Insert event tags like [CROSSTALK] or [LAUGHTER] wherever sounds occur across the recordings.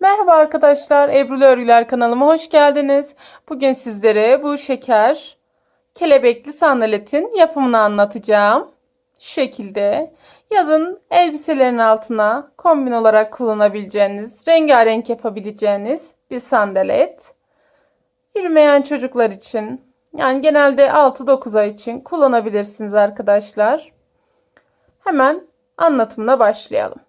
Merhaba arkadaşlar, Ebrulu Örgüler kanalıma hoş geldiniz. Bugün sizlere bu şeker kelebekli sandaletin yapımını anlatacağım. Şu şekilde yazın elbiselerin altına kombin olarak kullanabileceğiniz, rengarenk yapabileceğiniz bir sandalet. Yürümeyen çocuklar için, yani genelde 6-9 ay için kullanabilirsiniz arkadaşlar. Hemen anlatımına başlayalım.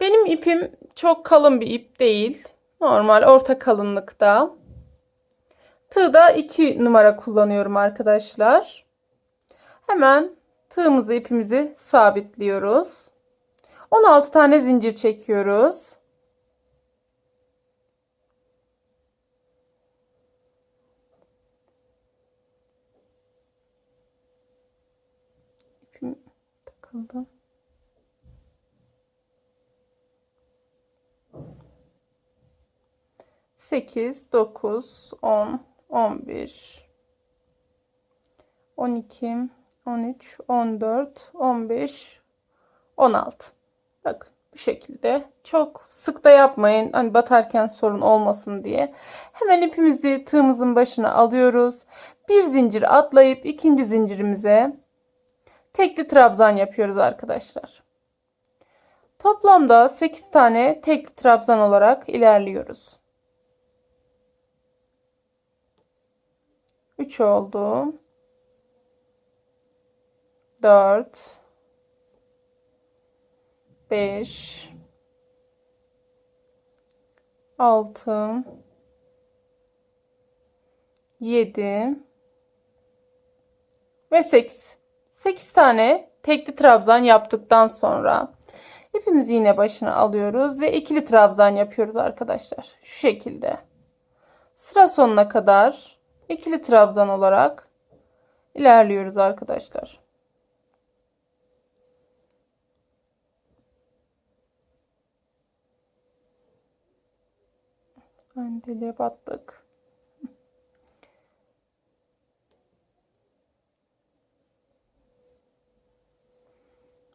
Benim ipim çok kalın bir ip değil. Normal orta kalınlıkta. Tığda 2 numara kullanıyorum arkadaşlar. Hemen tığımızı ipimizi sabitliyoruz. 16 tane zincir çekiyoruz. İpim takıldı. Sekiz, dokuz, on, on bir, on iki, on üç, on dört, on beş, on altı. Bakın bu şekilde. Çok sık da yapmayın. Hani batarken sorun olmasın diye. Hemen ipimizi tığımızın başına alıyoruz. Bir zincir atlayıp ikinci zincirimize tekli trabzan yapıyoruz arkadaşlar. Toplamda 8 tane tekli trabzan olarak ilerliyoruz. 3 oldu. 4 5 6 7 ve 8. 8 tane tekli trabzan yaptıktan sonra ipimizi yine başına alıyoruz ve ikili trabzan yapıyoruz arkadaşlar. Şu şekilde. Sıra sonuna kadar ikili trabzan olarak ilerliyoruz arkadaşlar. Aynı battık.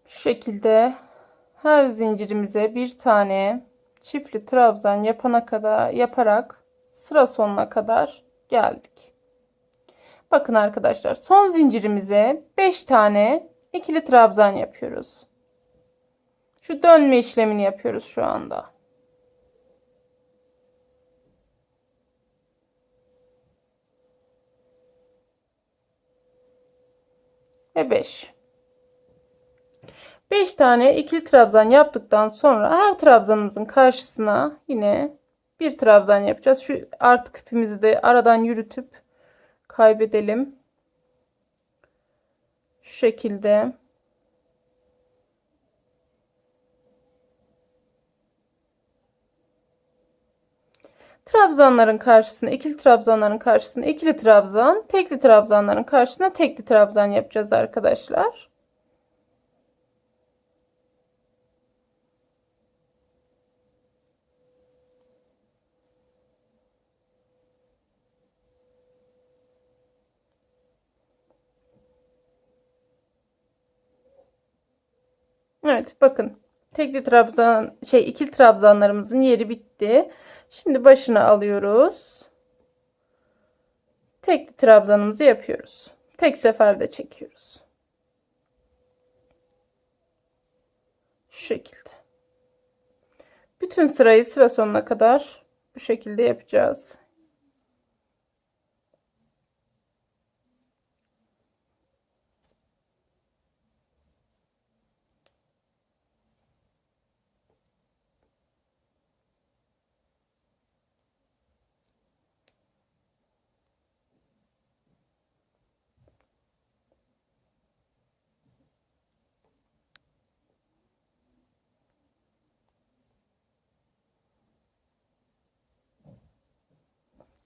Şu şekilde her zincirimize bir tane çiftli trabzan yapana kadar yaparak sıra sonuna kadar geldik. Bakın arkadaşlar son zincirimize 5 tane ikili trabzan yapıyoruz. Şu dönme işlemini yapıyoruz şu anda. Ve 5. 5 tane ikili trabzan yaptıktan sonra her trabzanımızın karşısına yine bir trabzan yapacağız. Şu artık ipimizi de aradan yürütüp kaybedelim. Şu şekilde. Trabzanların karşısına, ikili trabzanların karşısına ikili trabzan, tekli trabzanların karşısına tekli trabzan yapacağız arkadaşlar. Evet bakın tekli trabzan şey ikili trabzanlarımızın yeri bitti. Şimdi başına alıyoruz. Tekli trabzanımızı yapıyoruz. Tek seferde çekiyoruz. Şu şekilde. Bütün sırayı sıra sonuna kadar bu şekilde yapacağız.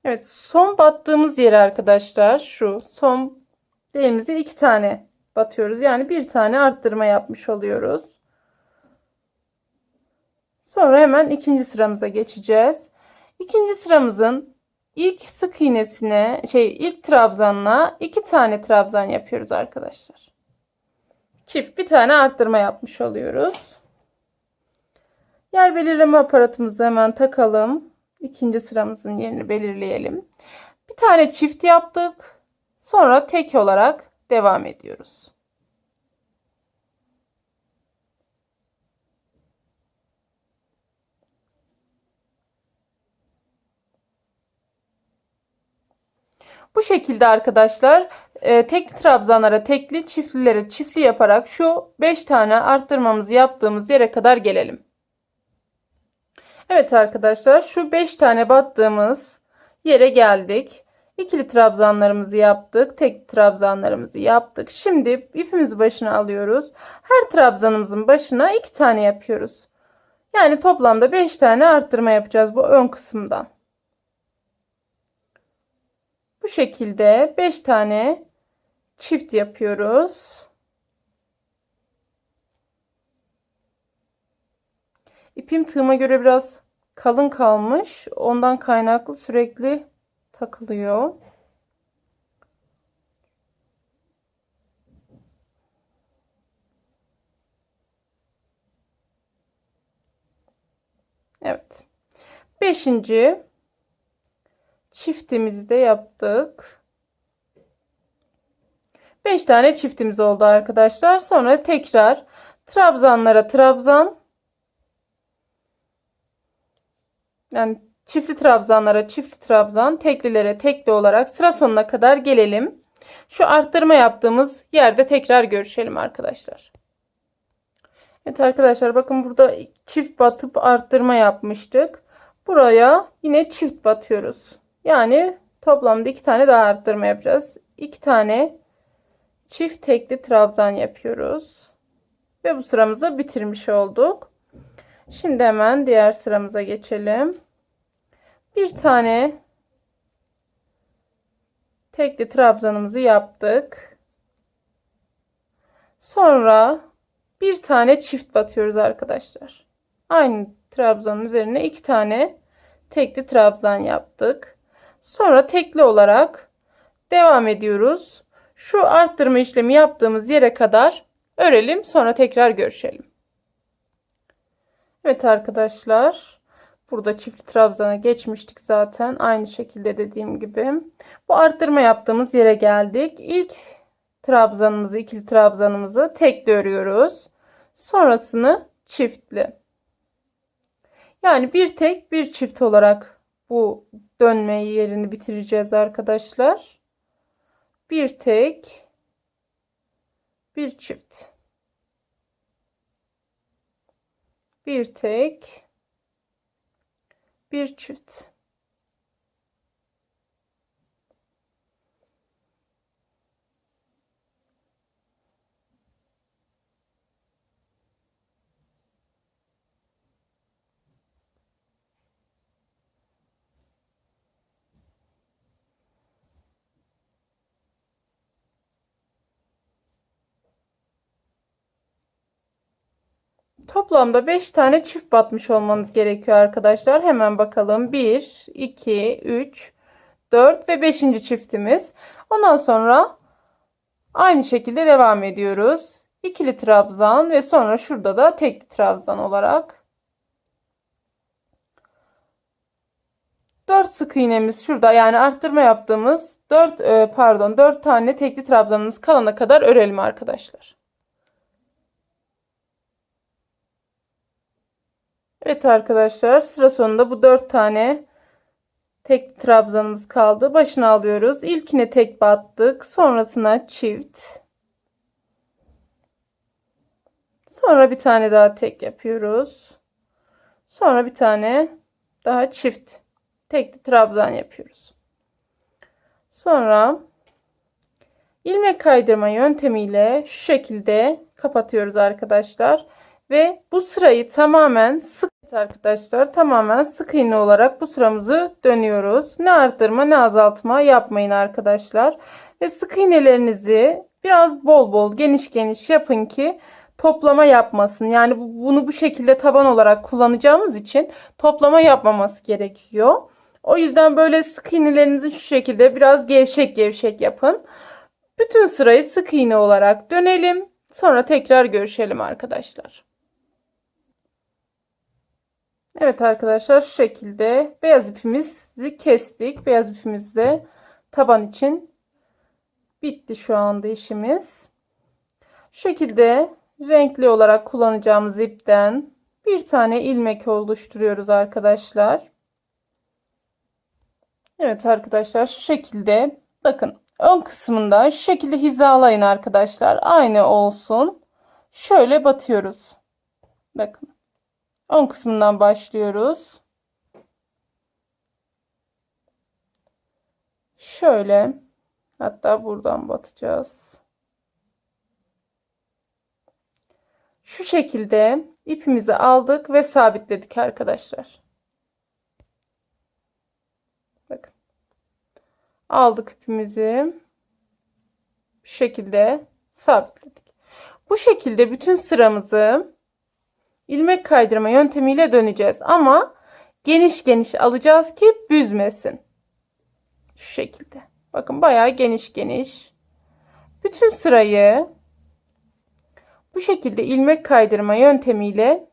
Evet son battığımız yere arkadaşlar şu son elimizi iki tane batıyoruz. Yani bir tane arttırma yapmış oluyoruz. Sonra hemen ikinci sıramıza geçeceğiz. İkinci sıramızın ilk sık iğnesine şey ilk trabzanla iki tane trabzan yapıyoruz arkadaşlar. Çift bir tane arttırma yapmış oluyoruz. Yer belirleme aparatımızı hemen takalım. İkinci sıramızın yerini belirleyelim. Bir tane çift yaptık. Sonra tek olarak devam ediyoruz. Bu şekilde arkadaşlar e, tekli trabzanlara tekli, çiftlilere çiftli yaparak şu 5 tane arttırmamızı yaptığımız yere kadar gelelim. Evet arkadaşlar şu 5 tane battığımız yere geldik. İkili trabzanlarımızı yaptık. Tek trabzanlarımızı yaptık. Şimdi ipimizi başına alıyoruz. Her trabzanımızın başına 2 tane yapıyoruz. Yani toplamda 5 tane arttırma yapacağız bu ön kısımdan. Bu şekilde 5 tane çift yapıyoruz. İpim tığıma göre biraz kalın kalmış. Ondan kaynaklı sürekli takılıyor. Evet. Beşinci çiftimizi de yaptık. 5 tane çiftimiz oldu arkadaşlar. Sonra tekrar trabzanlara trabzan yani çiftli trabzanlara çiftli trabzan, teklilere tekli olarak sıra sonuna kadar gelelim. Şu arttırma yaptığımız yerde tekrar görüşelim arkadaşlar. Evet arkadaşlar bakın burada çift batıp arttırma yapmıştık. Buraya yine çift batıyoruz. Yani toplamda iki tane daha arttırma yapacağız. İki tane çift tekli trabzan yapıyoruz. Ve bu sıramızı bitirmiş olduk. Şimdi hemen diğer sıramıza geçelim. Bir tane tekli trabzanımızı yaptık. Sonra bir tane çift batıyoruz arkadaşlar. Aynı trabzanın üzerine iki tane tekli trabzan yaptık. Sonra tekli olarak devam ediyoruz. Şu arttırma işlemi yaptığımız yere kadar örelim. Sonra tekrar görüşelim. Evet arkadaşlar. Burada çift trabzana geçmiştik zaten. Aynı şekilde dediğim gibi. Bu arttırma yaptığımız yere geldik. İlk trabzanımızı, ikili trabzanımızı tekli örüyoruz. Sonrasını çiftli. Yani bir tek bir çift olarak bu dönme yerini bitireceğiz arkadaşlar. Bir tek bir çift. Bir tek bir çift. Toplamda 5 tane çift batmış olmanız gerekiyor arkadaşlar. Hemen bakalım. 1, 2, 3, 4 ve 5. çiftimiz. Ondan sonra aynı şekilde devam ediyoruz. İkili trabzan ve sonra şurada da tekli trabzan olarak 4 sık iğnemiz şurada yani arttırma yaptığımız 4 e, pardon 4 tane tekli trabzanımız kalana kadar örelim arkadaşlar. Evet arkadaşlar sıra sonunda bu 4 tane tek trabzanımız kaldı. Başına alıyoruz. İlkine tek battık. Sonrasına çift. Sonra bir tane daha tek yapıyoruz. Sonra bir tane daha çift. Tekli trabzan yapıyoruz. Sonra ilmek kaydırma yöntemiyle şu şekilde kapatıyoruz arkadaşlar. Ve bu sırayı tamamen sık arkadaşlar tamamen sık iğne olarak bu sıramızı dönüyoruz. Ne arttırma ne azaltma yapmayın arkadaşlar. Ve sık iğnelerinizi biraz bol bol geniş geniş yapın ki toplama yapmasın. Yani bunu bu şekilde taban olarak kullanacağımız için toplama yapmaması gerekiyor. O yüzden böyle sık iğnelerinizi şu şekilde biraz gevşek gevşek yapın. Bütün sırayı sık iğne olarak dönelim. Sonra tekrar görüşelim arkadaşlar. Evet arkadaşlar şu şekilde beyaz ipimizi kestik. Beyaz ipimiz de taban için bitti şu anda işimiz. Şu şekilde renkli olarak kullanacağımız ipten bir tane ilmek oluşturuyoruz arkadaşlar. Evet arkadaşlar şu şekilde bakın ön kısmında şu şekilde hizalayın arkadaşlar. Aynı olsun. Şöyle batıyoruz. Bakın. Ön kısmından başlıyoruz. Şöyle hatta buradan batacağız. Şu şekilde ipimizi aldık ve sabitledik arkadaşlar. Bakın. Aldık ipimizi. Bu şekilde sabitledik. Bu şekilde bütün sıramızı ilmek kaydırma yöntemiyle döneceğiz. Ama geniş geniş alacağız ki büzmesin. Şu şekilde. Bakın bayağı geniş geniş. Bütün sırayı bu şekilde ilmek kaydırma yöntemiyle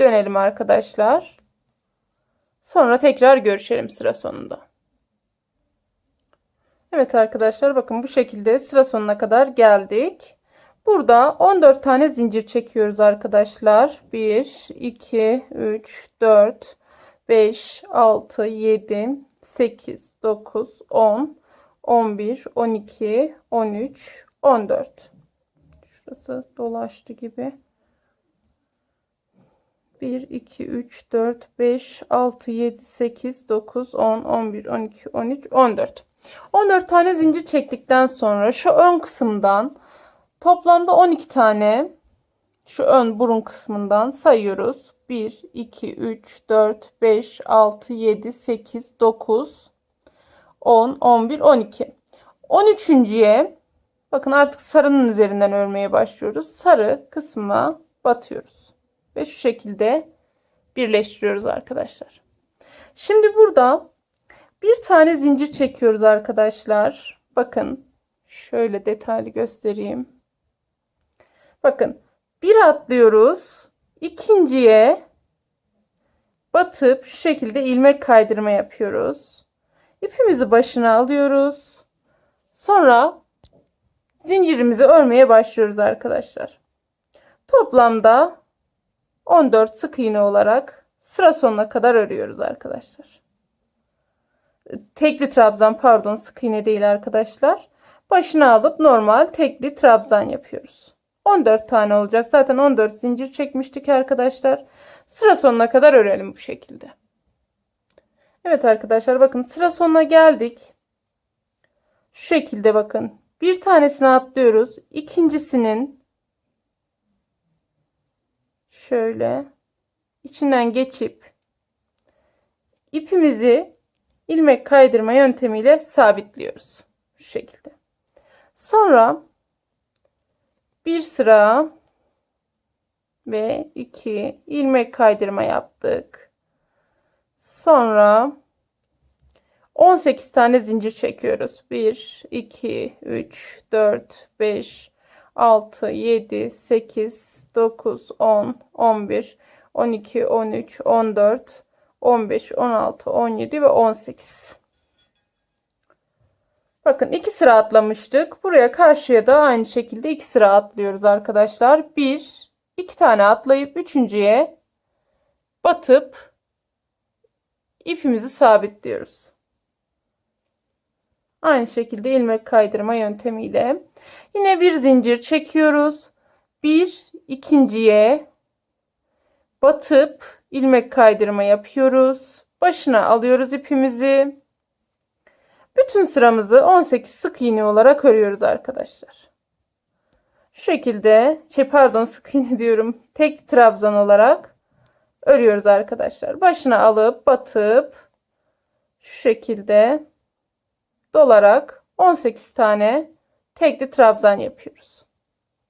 dönelim arkadaşlar. Sonra tekrar görüşelim sıra sonunda. Evet arkadaşlar bakın bu şekilde sıra sonuna kadar geldik. Burada 14 tane zincir çekiyoruz arkadaşlar. 1, 2, 3, 4, 5, 6, 7, 8, 9, 10, 11, 12, 13, 14. Şurası dolaştı gibi. 1, 2, 3, 4, 5, 6, 7, 8, 9, 10, 11, 12, 13, 14. 14 tane zincir çektikten sonra şu ön kısımdan Toplamda 12 tane şu ön burun kısmından sayıyoruz. 1, 2, 3, 4, 5, 6, 7, 8, 9, 10, 11, 12. 13.ye bakın artık sarının üzerinden örmeye başlıyoruz. Sarı kısma batıyoruz. Ve şu şekilde birleştiriyoruz arkadaşlar. Şimdi burada bir tane zincir çekiyoruz arkadaşlar. Bakın şöyle detaylı göstereyim. Bakın bir atlıyoruz. ikinciye batıp şu şekilde ilmek kaydırma yapıyoruz. İpimizi başına alıyoruz. Sonra zincirimizi örmeye başlıyoruz arkadaşlar. Toplamda 14 sık iğne olarak sıra sonuna kadar örüyoruz arkadaşlar. Tekli trabzan pardon sık iğne değil arkadaşlar. Başına alıp normal tekli trabzan yapıyoruz. 14 tane olacak. Zaten 14 zincir çekmiştik arkadaşlar. Sıra sonuna kadar örelim bu şekilde. Evet arkadaşlar bakın sıra sonuna geldik. Şu şekilde bakın. Bir tanesini atlıyoruz. İkincisinin şöyle içinden geçip ipimizi ilmek kaydırma yöntemiyle sabitliyoruz. Şu şekilde. Sonra bir sıra ve iki ilmek kaydırma yaptık. Sonra 18 tane zincir çekiyoruz. 1 2 3 4 5 6 7 8 9 10 11 12 13 14 15 16 17 ve 18 Bakın iki sıra atlamıştık. Buraya karşıya da aynı şekilde iki sıra atlıyoruz arkadaşlar. Bir, iki tane atlayıp üçüncüye batıp ipimizi sabitliyoruz. Aynı şekilde ilmek kaydırma yöntemiyle. Yine bir zincir çekiyoruz. Bir, ikinciye batıp ilmek kaydırma yapıyoruz. Başına alıyoruz ipimizi. Bütün sıramızı 18 sık iğne olarak örüyoruz arkadaşlar. Şu şekilde şey pardon [LAUGHS] sık iğne diyorum tek trabzan olarak örüyoruz arkadaşlar. Başına alıp batıp şu şekilde dolarak 18 tane tekli trabzan yapıyoruz.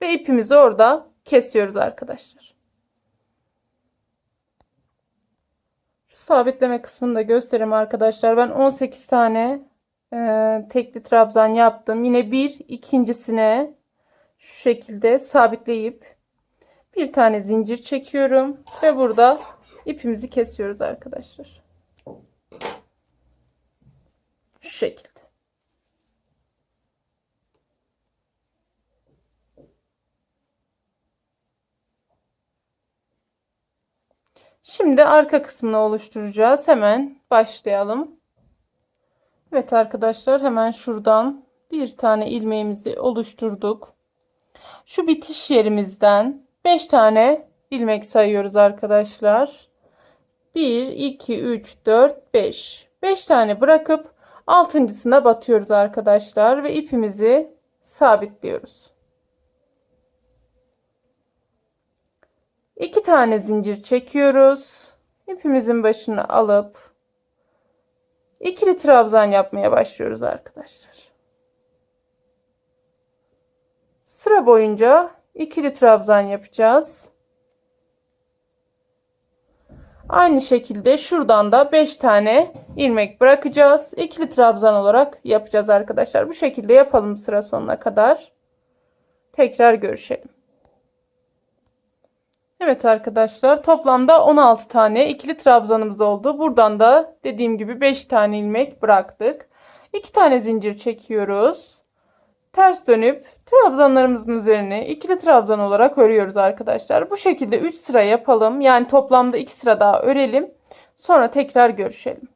Ve ipimizi orada kesiyoruz arkadaşlar. Şu sabitleme kısmını da göstereyim arkadaşlar. Ben 18 tane e, tekli trabzan yaptım. Yine bir ikincisine şu şekilde sabitleyip Bir tane zincir çekiyorum ve burada ipimizi kesiyoruz arkadaşlar. Şu şekilde. Şimdi arka kısmını oluşturacağız. Hemen başlayalım. Evet arkadaşlar hemen şuradan bir tane ilmeğimizi oluşturduk. Şu bitiş yerimizden 5 tane ilmek sayıyoruz arkadaşlar. 1, 2, 3, 4, 5. 5 tane bırakıp altıncısına batıyoruz arkadaşlar ve ipimizi sabitliyoruz. 2 tane zincir çekiyoruz. İpimizin başını alıp ikili trabzan yapmaya başlıyoruz arkadaşlar. Sıra boyunca ikili trabzan yapacağız. Aynı şekilde şuradan da 5 tane ilmek bırakacağız. İkili trabzan olarak yapacağız arkadaşlar. Bu şekilde yapalım sıra sonuna kadar. Tekrar görüşelim. Evet arkadaşlar toplamda 16 tane ikili trabzanımız oldu. Buradan da dediğim gibi 5 tane ilmek bıraktık. 2 tane zincir çekiyoruz. Ters dönüp trabzanlarımızın üzerine ikili trabzan olarak örüyoruz arkadaşlar. Bu şekilde 3 sıra yapalım. Yani toplamda 2 sıra daha örelim. Sonra tekrar görüşelim.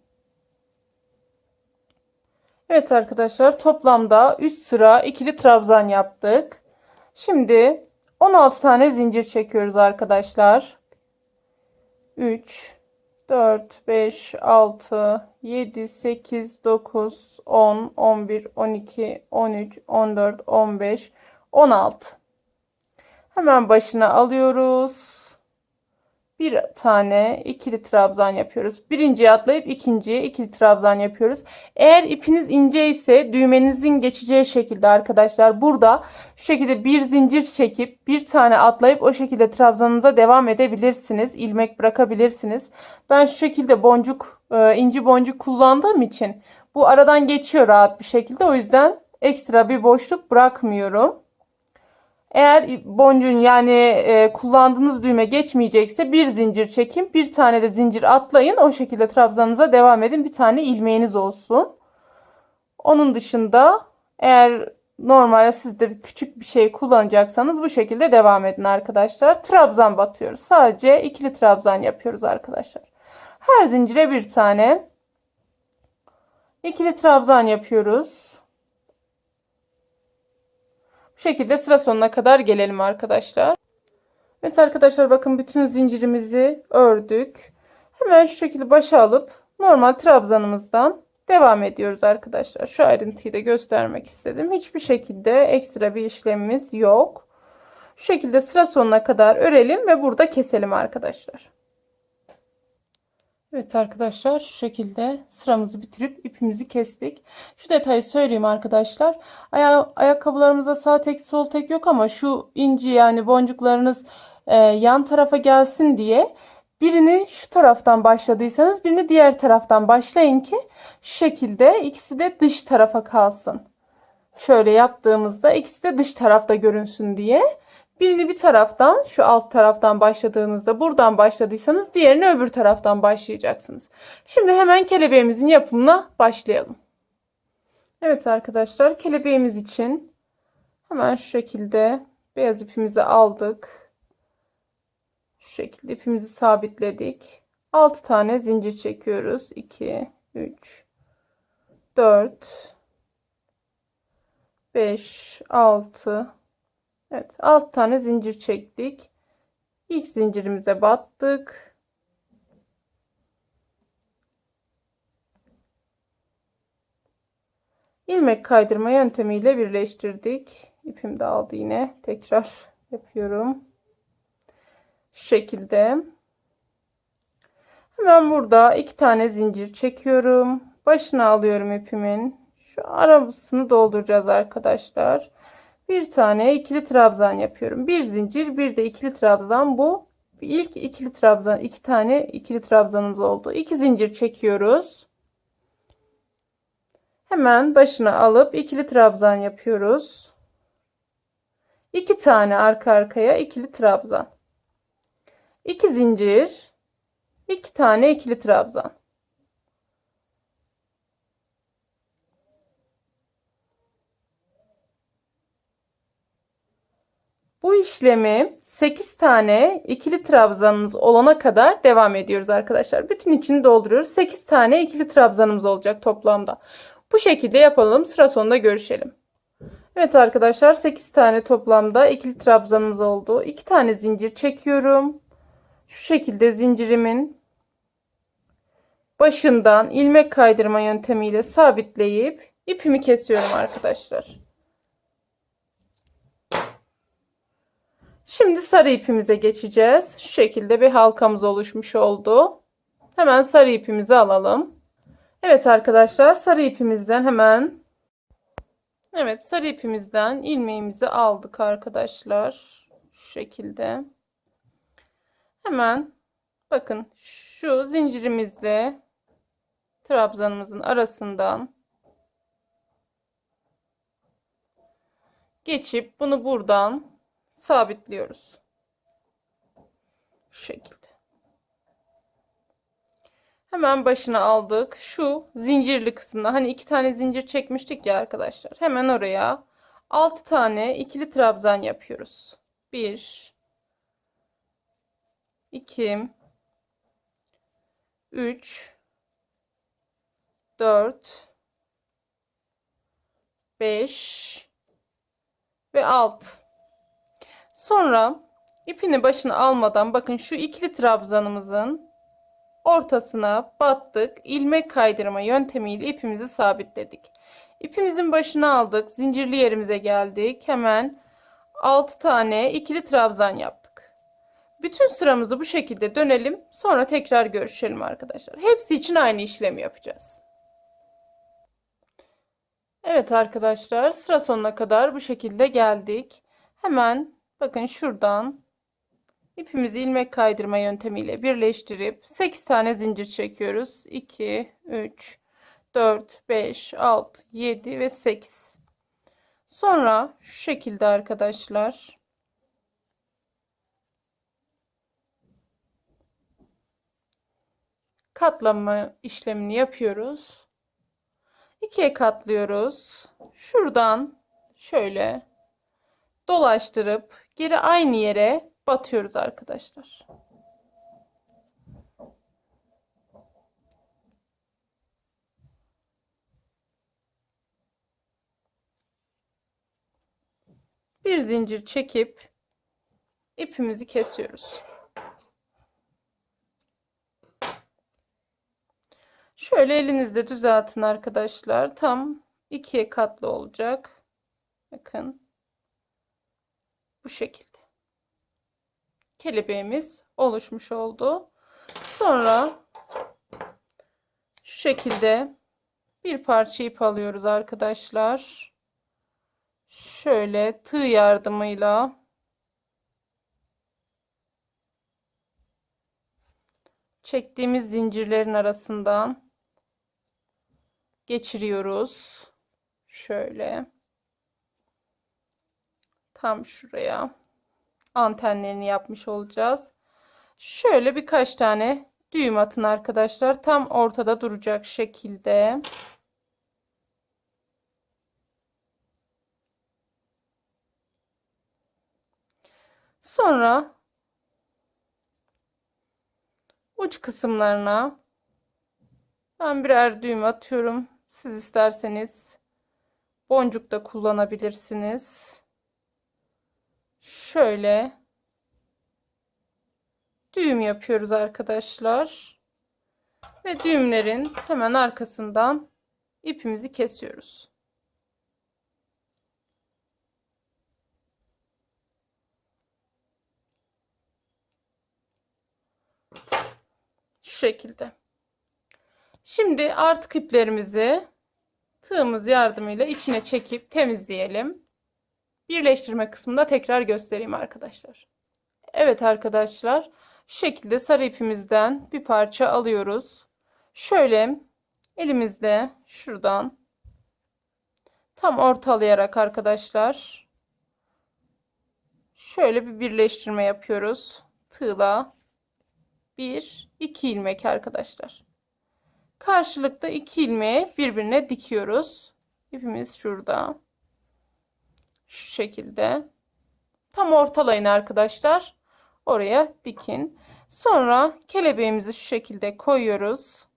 Evet arkadaşlar toplamda 3 sıra ikili trabzan yaptık. Şimdi 16 tane zincir çekiyoruz arkadaşlar. 3 4 5 6 7 8 9 10 11 12 13 14 15 16 Hemen başına alıyoruz bir tane ikili trabzan yapıyoruz. Birinciye atlayıp ikinciye ikili trabzan yapıyoruz. Eğer ipiniz ince ise düğmenizin geçeceği şekilde arkadaşlar burada şu şekilde bir zincir çekip bir tane atlayıp o şekilde trabzanınıza devam edebilirsiniz. ilmek bırakabilirsiniz. Ben şu şekilde boncuk e, inci boncuk kullandığım için bu aradan geçiyor rahat bir şekilde. O yüzden ekstra bir boşluk bırakmıyorum. Eğer boncuğun yani e, kullandığınız düğme geçmeyecekse bir zincir çekin. Bir tane de zincir atlayın. O şekilde trabzanınıza devam edin. Bir tane ilmeğiniz olsun. Onun dışında eğer normalde siz de küçük bir şey kullanacaksanız bu şekilde devam edin arkadaşlar. Trabzan batıyoruz. Sadece ikili trabzan yapıyoruz arkadaşlar. Her zincire bir tane ikili trabzan yapıyoruz. Bu şekilde sıra sonuna kadar gelelim arkadaşlar. Evet arkadaşlar bakın bütün zincirimizi ördük. Hemen şu şekilde başa alıp normal trabzanımızdan devam ediyoruz arkadaşlar. Şu ayrıntıyı da göstermek istedim. Hiçbir şekilde ekstra bir işlemimiz yok. Şu şekilde sıra sonuna kadar örelim ve burada keselim arkadaşlar. Evet arkadaşlar şu şekilde sıramızı bitirip ipimizi kestik. Şu detayı söyleyeyim arkadaşlar. Aya ayakkabılarımızda sağ tek sol tek yok ama şu inci yani boncuklarınız e, yan tarafa gelsin diye birini şu taraftan başladıysanız birini diğer taraftan başlayın ki şu şekilde ikisi de dış tarafa kalsın. Şöyle yaptığımızda ikisi de dış tarafta görünsün diye. Birini bir taraftan şu alt taraftan başladığınızda buradan başladıysanız diğerini öbür taraftan başlayacaksınız. Şimdi hemen kelebeğimizin yapımına başlayalım. Evet arkadaşlar kelebeğimiz için hemen şu şekilde beyaz ipimizi aldık. Şu şekilde ipimizi sabitledik. 6 tane zincir çekiyoruz. 2, 3, 4, 5, 6, Evet 6 tane zincir çektik. İlk zincirimize battık. ilmek kaydırma yöntemiyle birleştirdik. İpim de aldı yine. Tekrar yapıyorum. Şu şekilde. Hemen burada iki tane zincir çekiyorum. Başına alıyorum ipimin. Şu arasını dolduracağız arkadaşlar. Bir tane ikili trabzan yapıyorum. Bir zincir, bir de ikili trabzan. Bu ilk ikili trabzan, iki tane ikili trabzanımız oldu. İki zincir çekiyoruz. Hemen başına alıp ikili trabzan yapıyoruz. İki tane arka arkaya ikili trabzan. 2 zincir, 2 tane ikili trabzan. Bu işlemi 8 tane ikili trabzanımız olana kadar devam ediyoruz arkadaşlar. Bütün içini dolduruyoruz. 8 tane ikili trabzanımız olacak toplamda. Bu şekilde yapalım. Sıra sonunda görüşelim. Evet arkadaşlar 8 tane toplamda ikili trabzanımız oldu. 2 tane zincir çekiyorum. Şu şekilde zincirimin başından ilmek kaydırma yöntemiyle sabitleyip ipimi kesiyorum arkadaşlar. Şimdi sarı ipimize geçeceğiz. Şu şekilde bir halkamız oluşmuş oldu. Hemen sarı ipimizi alalım. Evet arkadaşlar sarı ipimizden hemen Evet sarı ipimizden ilmeğimizi aldık arkadaşlar. Şu şekilde. Hemen bakın şu zincirimizle trabzanımızın arasından geçip bunu buradan sabitliyoruz. Şu şekilde. Hemen başına aldık. Şu zincirli kısmına hani iki tane zincir çekmiştik ya arkadaşlar. Hemen oraya 6 tane ikili trabzan yapıyoruz. 1 2 3 4 5 ve 6 Sonra ipini başına almadan bakın şu ikili trabzanımızın ortasına battık. ilmek kaydırma yöntemiyle ipimizi sabitledik. İpimizin başına aldık. Zincirli yerimize geldik. Hemen 6 tane ikili trabzan yaptık. Bütün sıramızı bu şekilde dönelim. Sonra tekrar görüşelim arkadaşlar. Hepsi için aynı işlemi yapacağız. Evet arkadaşlar sıra sonuna kadar bu şekilde geldik. Hemen bakın şuradan ipimizi ilmek kaydırma yöntemiyle birleştirip 8 tane zincir çekiyoruz. 2, 3, 4, 5, 6, 7 ve 8. Sonra şu şekilde arkadaşlar katlama işlemini yapıyoruz. İkiye katlıyoruz. Şuradan şöyle dolaştırıp geri aynı yere batıyoruz arkadaşlar. Bir zincir çekip ipimizi kesiyoruz. Şöyle elinizde düzeltin arkadaşlar. Tam ikiye katlı olacak. Bakın. Bu şekilde. Kelebeğimiz oluşmuş oldu. Sonra şu şekilde bir parça ip alıyoruz arkadaşlar. Şöyle tığ yardımıyla çektiğimiz zincirlerin arasından geçiriyoruz. Şöyle tam şuraya antenlerini yapmış olacağız. Şöyle birkaç tane düğüm atın arkadaşlar. Tam ortada duracak şekilde. Sonra uç kısımlarına ben birer düğüm atıyorum. Siz isterseniz boncuk da kullanabilirsiniz. Şöyle düğüm yapıyoruz arkadaşlar. Ve düğümlerin hemen arkasından ipimizi kesiyoruz. Şu şekilde. Şimdi artık iplerimizi tığımız yardımıyla içine çekip temizleyelim. Birleştirme kısmında tekrar göstereyim arkadaşlar. Evet arkadaşlar. Şu şekilde sarı ipimizden bir parça alıyoruz. Şöyle elimizde şuradan tam ortalayarak arkadaşlar şöyle bir birleştirme yapıyoruz. Tığla 1 2 ilmek arkadaşlar. Karşılıklı 2 ilmeği birbirine dikiyoruz. İpimiz şurada. Şu şekilde. Tam ortalayın arkadaşlar. Oraya dikin. Sonra kelebeğimizi şu şekilde koyuyoruz.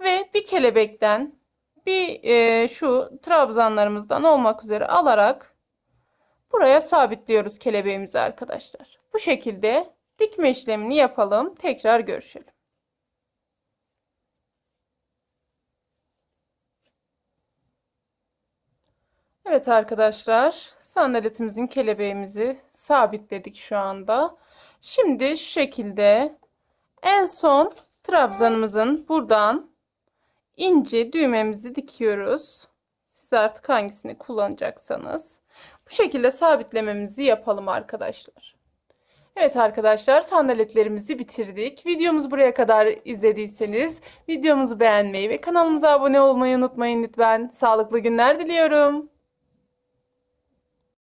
Ve bir kelebekten bir e, şu trabzanlarımızdan olmak üzere alarak buraya sabitliyoruz kelebeğimizi arkadaşlar. Bu şekilde dikme işlemini yapalım. Tekrar görüşelim. Evet arkadaşlar sandaletimizin kelebeğimizi sabitledik şu anda. Şimdi şu şekilde en son trabzanımızın buradan ince düğmemizi dikiyoruz. Siz artık hangisini kullanacaksanız. Bu şekilde sabitlememizi yapalım arkadaşlar. Evet arkadaşlar sandaletlerimizi bitirdik. Videomuzu buraya kadar izlediyseniz videomuzu beğenmeyi ve kanalımıza abone olmayı unutmayın lütfen. Sağlıklı günler diliyorum.